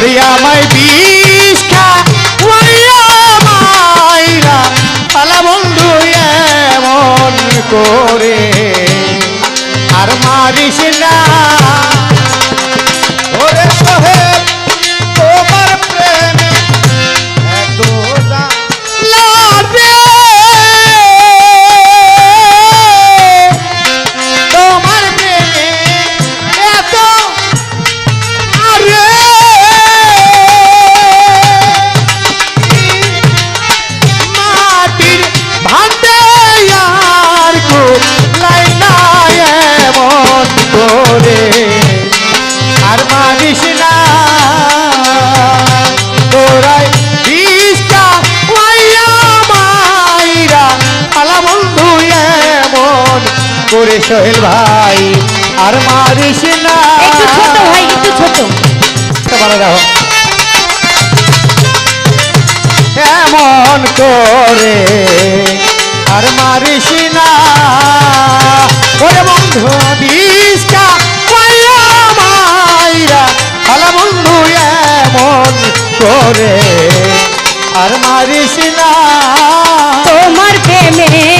ওরে আমায় বিষ সোহেল ভাই আর মারিস না। একটু ছোট ভাই একটু ছোট। ভালো এমন করে আর মারিস না। ওরে বন্ধু বিষটা মাইরা আলা বন্ধু এমন করে আর মারিস না। তোমার প্রেমে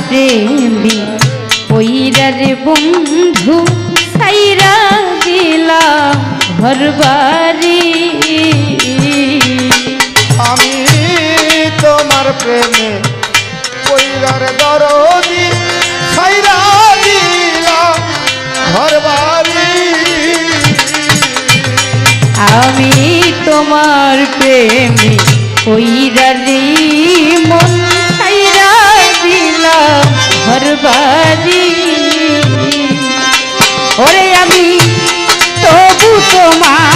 প্রেমী ওইরা রে বন্ধু সাইরা দিলাম ঘর বাড়ি আমি তোমার প্রেমে কইরার দরদি সাইরা দিলাম ঘর বাড়ি আমি তোমার প্রেমী ওইরা মন দিলাম ঘর বাড়ি ওরে আমি তবু তোমার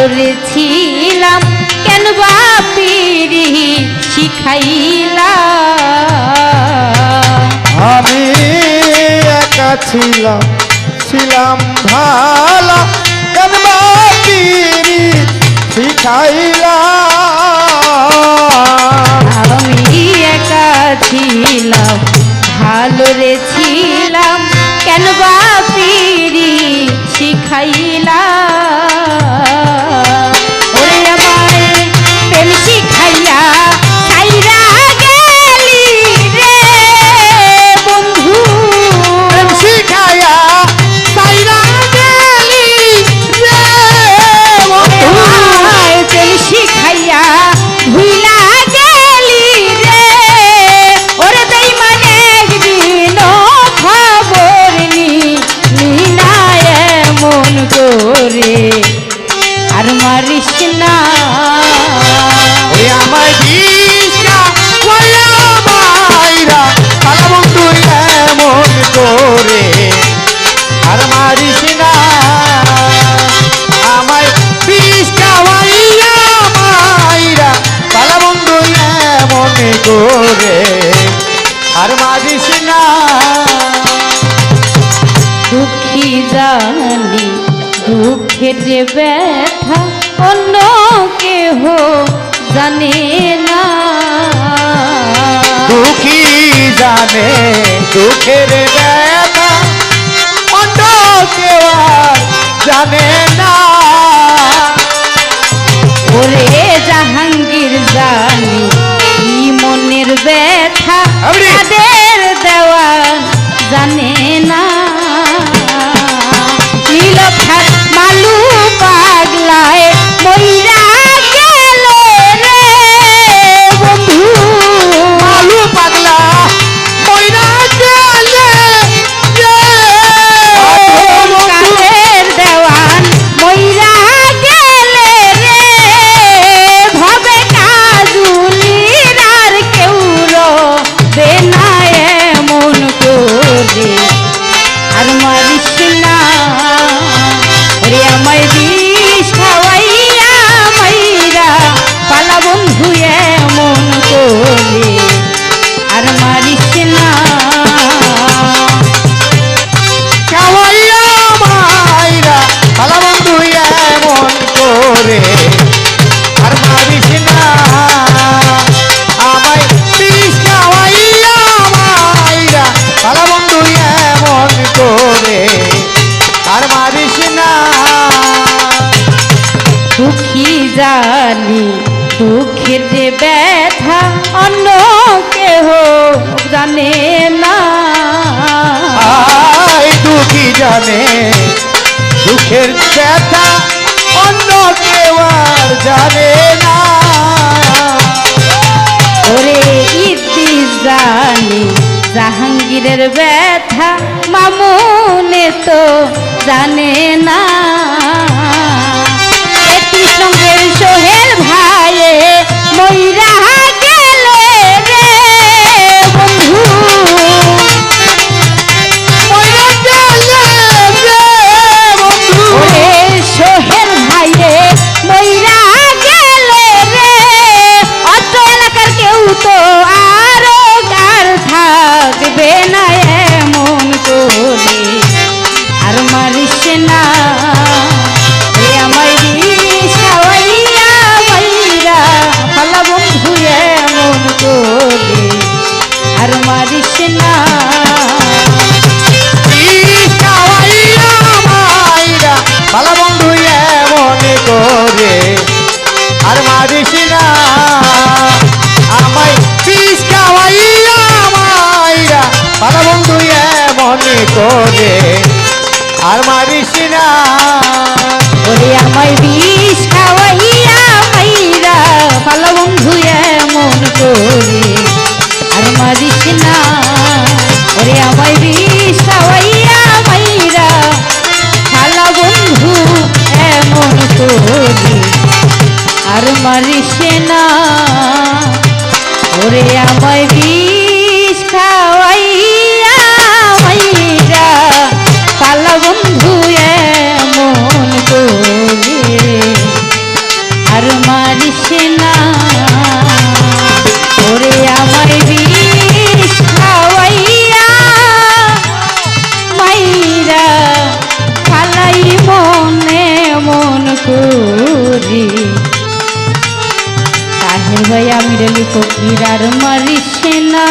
ভালো ছিলাম কেন বাপিরি শিখাইলাম? আমি একা ছিলাম ছিলাম ভালো কেন বাকিরি শিখাইলাম? আমি একা ছিলাম ভালো রে ছিলাম কেন বাপিরি হেটে ব্যথা অন্য কেহ জানে না। দুঃখী জানে দুঃখের ব্যথা অন্য কেউ জানে বুকের যে ব্যথা অন্য কেহ জানে না দুঃখী জানে দুঃখের ব্যথা ভয়া মিরলি ফকির আর মারিস না।